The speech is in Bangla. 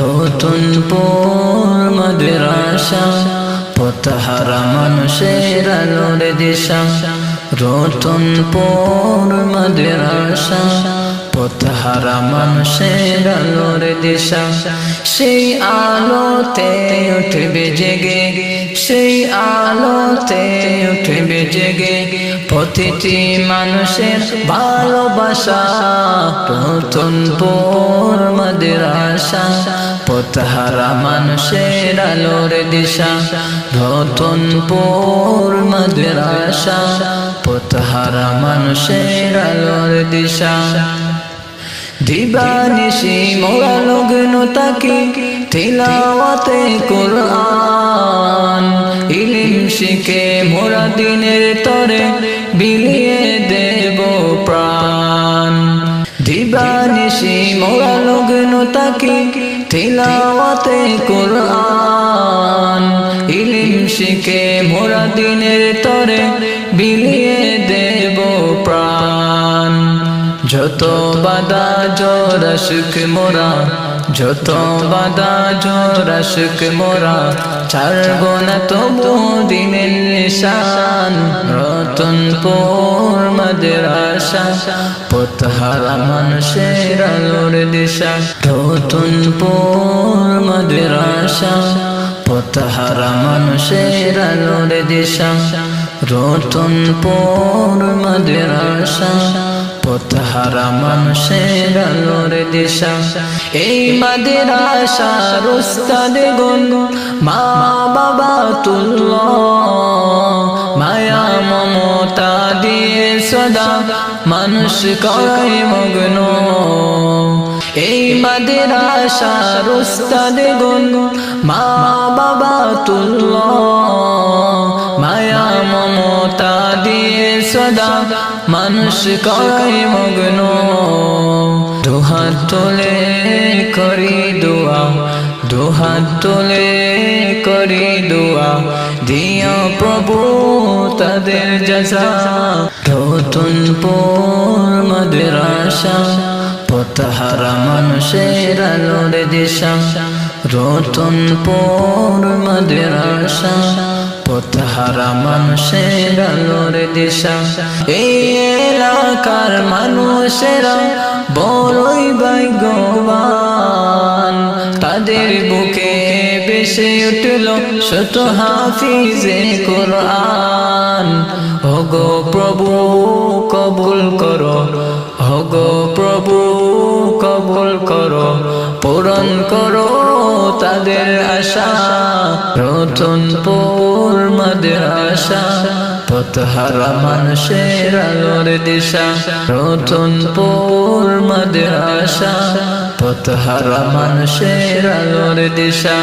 নতুন মাদ্রাসা পথহারা মানুষের আলোর দিশা। রতন মাদ্রাসা পথহারা মানুষের আলোর দিশা। সেই আলোতে উঠবে জেগে সেই আলোতে উঠবে জেগে প্রতিটি মানুষের ভালোবাসা। নতুন পর মাদ্রাসা পথহারা মানুষের আলোর দিশা। নতুন পর মাদ্রাসা পথহারা মানুষের আলোর দিশা। দিবানিশি মোরা লগ্ন তাকে তিলাওয়াতে কোরআন। ইলিম শিখে মোরা দিনের তরে বিলিয়ে দেব প্রাণ। দিবানিশি মোরা লগ্ন তাকে তিলাওয়াতে কোরআন। ইলিম শিখে মোরা দিনের তরে যত বাদা জোর সুখ মোরা, যত বাদা জোর সুখ মোরা, ছাড়ব না তবু দিনের নিশান রতন পোর মাদ্রাসা পথহারা মানুষের আলোর দিশা রতন পোর মাদ্রাসা পথহারা মানুষের আলোর দিশা রতন পোর মাদ্রাসা পথহারা মানুষের আলোর দিশা। এই মাদ্রাসা রুস্তাদ গুন মা বাবা তুল্ল মায়া মমতা দিয়ে সদা মানুষ কয় মগ্ন। এই মাদ্রাসা রুস্তাদ গুন মা বাবা তুল্ল মায়া মমতা দিয়ে সদা মানুষ কয় মগ্ন। দুহাত তোলে করি দোয়া, দুহাত তোলে করি দোয়া দিয়া প্রভু তাদের যজা নতুন পর মাদ্রাসা পথহারা মানুষের আলোর দিশা। রতন পর মাদ্রাসা পথহারা মানুষের আলোর দিশা। এই এলাকার মানুষেরা বড়ই ভাগ্যবান। তাদের বুকে বেশে উঠল শত হাফিজে কোরআন। হগো প্রভু, কবুল করো। হগো প্রভু, কবুল করো। পূরণ করো তাদের আশা রতন পোর মাদ্রাসা পথহারা মানুষের আলোর দিশা রতন পোর মাদ্রাসা পথহারা মানুষের আলোর দিশা।